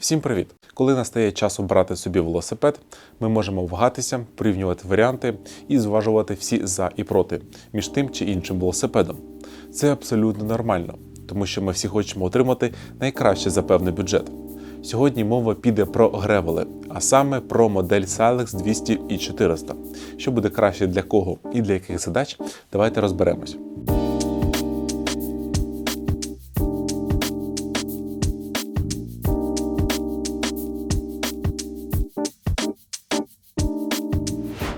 Всім привіт! Коли настає час обрати собі велосипед, ми можемо вагатися, порівнювати варіанти і зважувати всі за і проти між тим чи іншим велосипедом. Це абсолютно нормально, тому що ми всі хочемо отримати найкраще за певний бюджет. Сьогодні мова піде про гревели, а саме про модель Silex 200 і 400. Що буде краще для кого і для яких задач, давайте розберемось.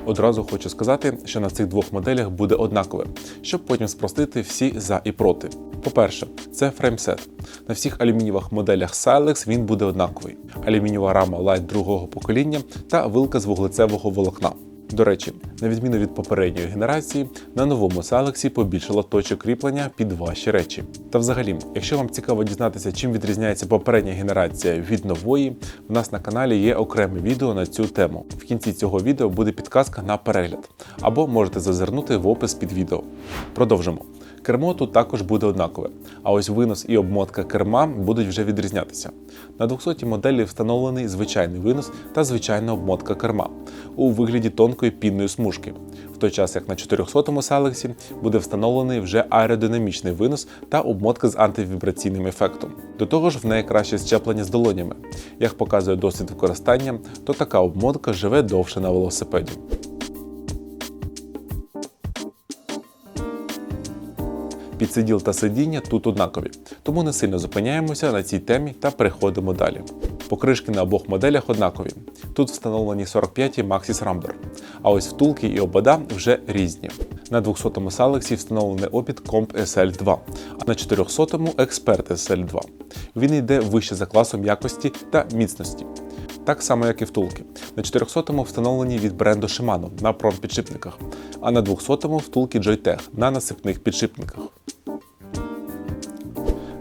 Одразу хочу сказати, що на цих двох моделях буде однакове, щоб потім спростити всі за і проти. По-перше, це фреймсет. На всіх алюмінієвих моделях Silex він буде однаковий: алюмінієва рама Light другого покоління та вилка з вуглецевого волокна. До речі, на відміну від попередньої генерації, на новому Silex побільшало точок кріплення під ваші речі. Та взагалі, якщо вам цікаво дізнатися, чим відрізняється попередня генерація від нової, в нас на каналі є окреме відео на цю тему. В кінці цього відео буде підказка на перегляд, або можете зазирнути в опис під відео. Продовжимо. Кермо тут також буде однакове, а ось винос і обмотка керма будуть вже відрізнятися. На 200 моделі встановлений звичайний винос та звичайна обмотка керма у вигляді тонкої пінної смужки, в той час як на 400-му Салексі буде встановлений вже аеродинамічний винос та обмотка з антивібраційним ефектом. До того ж, в неї краще щеплення з долонями. Як показує досвід використання, то така обмотка живе довше на велосипеді. Підсиділ та сидіння тут однакові, тому не сильно зупиняємося на цій темі та переходимо далі. Покришки на обох моделях однакові. Тут встановлені 45-ті Maxis Rambler, а ось втулки і обода вже різні. На 200-му Салексі встановлений опід Comp SL2, а на 400-му Expert SL2. Він йде вище за класом якості та міцності. Так само, як і втулки. На 400-му встановлені від бренду Shimano на промпідшипниках, а на 200-му втулки Joytech на насипних підшипниках.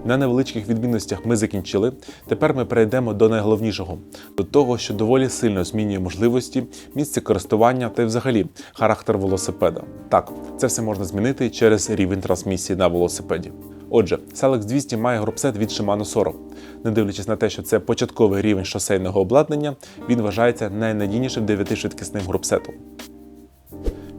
На невеличких відмінностях ми закінчили. Тепер ми перейдемо до найголовнішого до того, що доволі сильно змінює можливості, місце користування та й взагалі характер велосипеда. Так, це все можна змінити через рівень трансмісії на велосипеді. Отже, Selex 200 має групсет від Shimano 40. Не дивлячись на те, що це початковий рівень шосейного обладнання, він вважається найнадійнішим 9-швидкісним групсетом.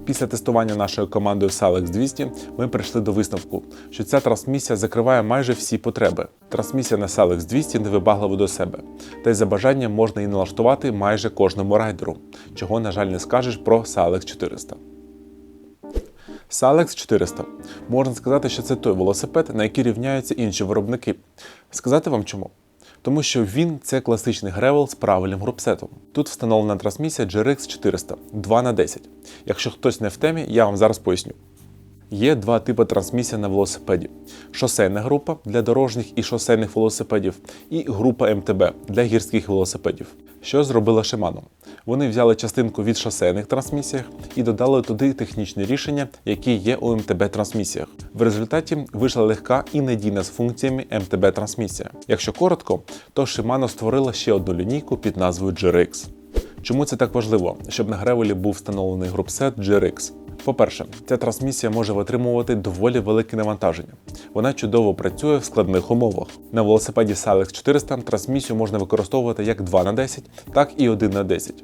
Після тестування нашою командою Salex 200 ми прийшли до висновку, що ця трансмісія закриває майже всі потреби. Трансмісія на Salex 200 невибаглива до себе, та й за бажанням можна її налаштувати майже кожному райдеру, чого, на жаль, не скажеш про Salex 400. Salex 400. Можна сказати, що це той велосипед, на який рівняються інші виробники. Сказати вам чому? Тому що він це класичний гревел з правильним групсетом. Тут встановлена трансмісія GRX 400 2х10. Якщо хтось не в темі, я вам зараз поясню. Є два типи трансмісії на велосипеді: шосейна група для дорожніх і шосейних велосипедів, і група МТБ для гірських велосипедів. Що зробила Shimano? Вони взяли частинку від шосейних трансмісіях і додали туди технічні рішення, які є у МТБ трансмісіях. В результаті вийшла легка і надійна з функціями МТБ трансмісія. Якщо коротко, то Shimano створила ще одну лінійку під назвою GRX. Чому це так важливо, щоб на гревелі був встановлений групсет GRX? По-перше, ця трансмісія може витримувати доволі велике навантаження. Вона чудово працює в складних умовах. На велосипеді Salex 400 трансмісію можна використовувати як 2 на 10, так і 1 на 10.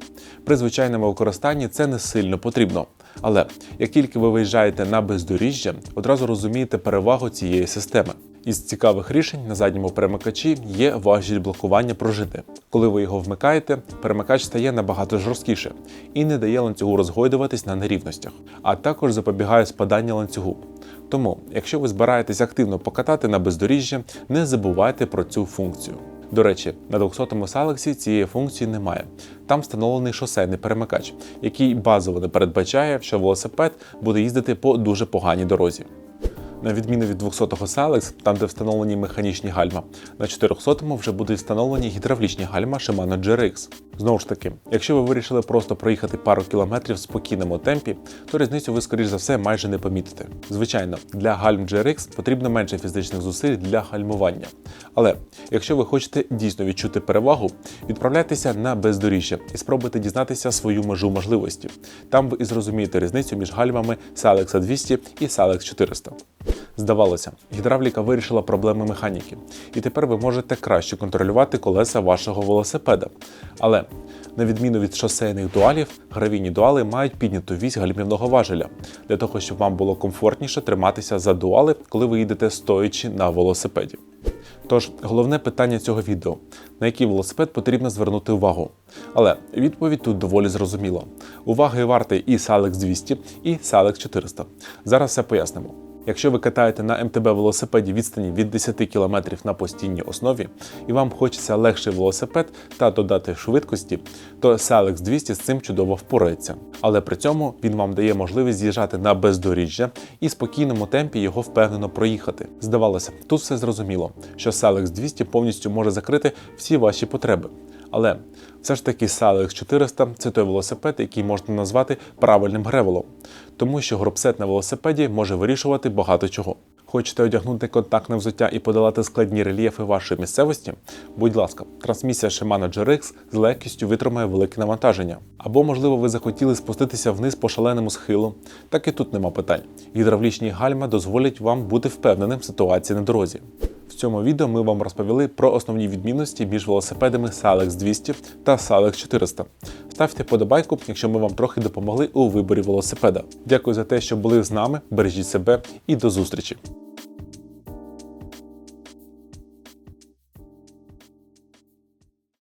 При звичайному використанні це не сильно потрібно. Але як тільки ви виїжджаєте на бездоріжжя, одразу розумієте перевагу цієї системи. Із цікавих рішень на задньому перемикачі є важіль блокування пружини. Коли ви його вмикаєте, перемикач стає набагато жорсткіше і не дає ланцюгу розгойдуватись на нерівностях, а також запобігає спаданню ланцюгу. Тому, якщо ви збираєтесь активно покатати на бездоріжжя, не забувайте про цю функцію. До речі, на 200-му Салексі цієї функції немає. Там встановлений шосейний перемикач, який базово не передбачає, що велосипед буде їздити по дуже поганій дорозі. На відміну від 200-го Salex, там де встановлені механічні гальма, на 400-му вже будуть встановлені гідравлічні гальма Shimano GRX. Знову ж таки, якщо ви вирішили просто проїхати пару кілометрів в спокійному темпі, то різницю ви, скоріш за все, майже не помітите. Звичайно, для гальм GRX потрібно менше фізичних зусиль для гальмування. Але якщо ви хочете дійсно відчути перевагу, відправляйтеся на бездоріжжя і спробуйте дізнатися свою межу можливості. Там ви і зрозумієте різницю між гальмами Salex 200 і Salex 400. Здавалося, гідравліка вирішила проблеми механіки, і тепер ви можете краще контролювати колеса вашого велосипеда. Але на відміну від шосейних дуалів, гравійні дуали мають підняту вісь гальмівного важеля для того, щоб вам було комфортніше триматися за дуали, коли ви їдете стоячи на велосипеді. Тож, головне питання цього відео: на який велосипед потрібно звернути увагу. Але відповідь тут доволі зрозуміла. Уваги вартий і Salex 200, і Salex 400. Зараз все пояснимо. Якщо ви катаєте на МТБ велосипеді відстані від 10 км на постійній основі, і вам хочеться легший велосипед та додати швидкості, то Salex 200 з цим чудово впорається. Але при цьому він вам дає можливість з'їжджати на бездоріжжя і спокійному темпі його впевнено проїхати. Здавалося, тут все зрозуміло, що Salex 200 повністю може закрити всі ваші потреби. Але все ж таки Salex 400 це той велосипед, який можна назвати правильним гревелом, тому що гропсет на велосипеді може вирішувати багато чого. Хочете одягнути контактне взуття і подолати складні рельєфи вашої місцевості? Будь ласка, трансмісія Shimano GRX з легкістю витримає велике навантаження. Або, можливо, ви захотіли спуститися вниз по шаленому схилу. Так і тут нема питань. Гідравлічні гальма дозволять вам бути впевненим в ситуації на дорозі. В цьому відео ми вам розповіли про основні відмінності між велосипедами Salex 200 та Salex 400. Ставте подобайку, якщо ми вам трохи допомогли у виборі велосипеда. Дякую за те, що були з нами. Бережіть себе і до зустрічі!